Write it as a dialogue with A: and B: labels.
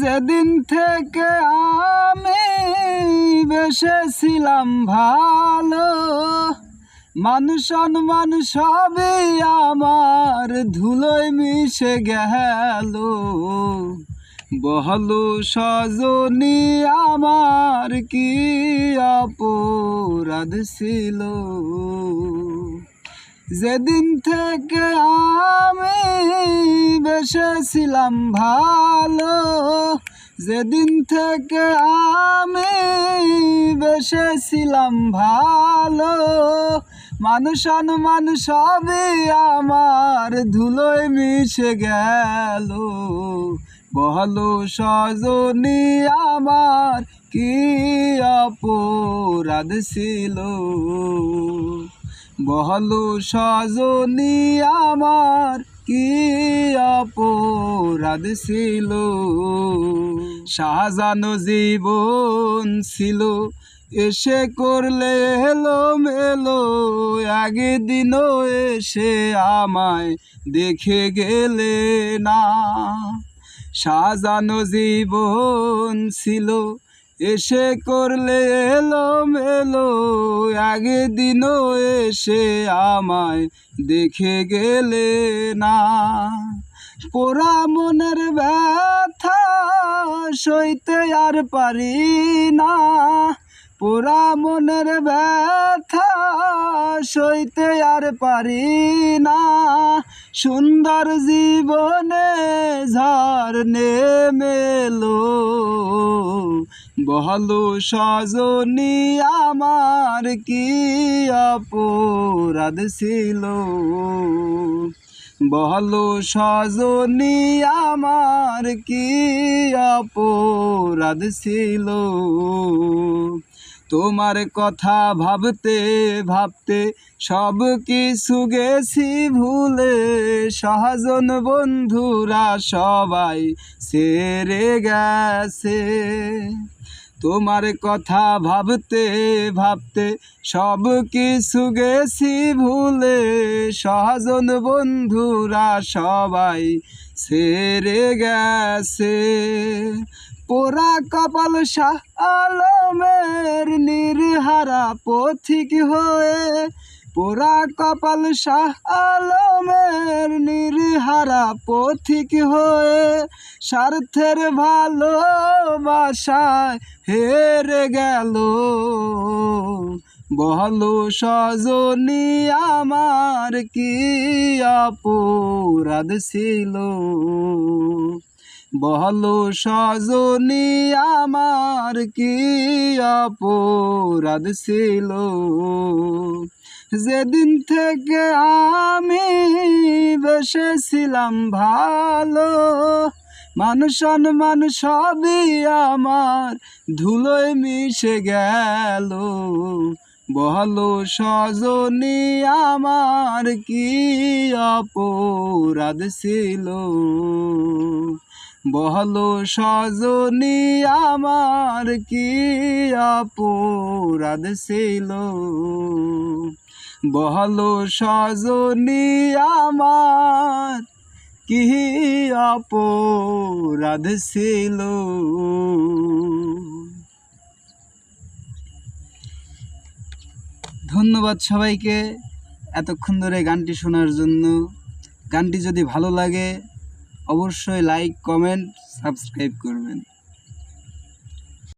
A: যেদিন থেকে আমি বেসেছিলাম ভালো, মানুষ মানুষ সবই আমার ধুলোয় মিশে গেল। বহলো সজনী আমার কি অপরাধ ছিল? যেদিন থেকে আমি বেসেছিলাম ভালো যেদিন থেকে আমি বেসেছিলাম ভালো মানুষ মানুষ সবই আমার ধুলোয় মিশে গেল। বহলো সজনী আমার কি অপরাধ ছিল? বহলো সজনী আমার কি অপরাধ ছিল? সাজানো জীবন ছিল। এসে করলে এলো মেলো একদিনও এসে আমায় দেখে গেলে না। সাজানো জীবন ছিল। এসে করলে এলো মেলো একদিনও এসে আমায় দেখে গেলে না। পোড়া মনের ব্যথা সইতে আর পারি না। পোড়া মনের ব্যথা সইতে আর পারি না। সুন্দর জীবনে ঝড় নেমেলো। বহলো সজনী, আমার কি অপরাধ ছিল? বহলো সজনী, আমার কি অপরাধ ছিল? তোমার কথা ভাবতে ভাবতে সব কিছু গেছি ভুলে। সহজন বন্ধুরা সবাই সেরে গেছে। তোমার কথা ভাবতে ভাবতে সব কিছু গেছি ভুলে। সহজন বন্ধুরা সবাই সেরে গেছে। পোড়া কপাল শাহ আলমের নির্হারা পথিক হয়ে পোড়া কপাল শাহ আলমের নির্হারা পথিক হয়ে স্বার্থের ভালোবাসায় হেরে গেল। বহলো সজনী, আমার কি অপরাধ ছিল? বহলো সজনী, আমার কি অপরাধ ছিল? যেদিন থেকে আমি বসেছিলাম ভালো, মানুষ মানুষ সবই আমার ধুলোয় মিশে গেল। বহলো সজনী, আমার কি অপরাধ ছিল? বহলো সজনী, আমার কি অপরাধ ছিল? বহলো সজনী আমার, কি অপরাধ ছিল? ধন্যবাদ সবাইকে এতক্ষণ ধরে গানটি শোনার জন্য। গানটি যদি ভালো লাগে, অবশ্যই লাইক কমেন্ট সাবস্ক্রাইব করবেন।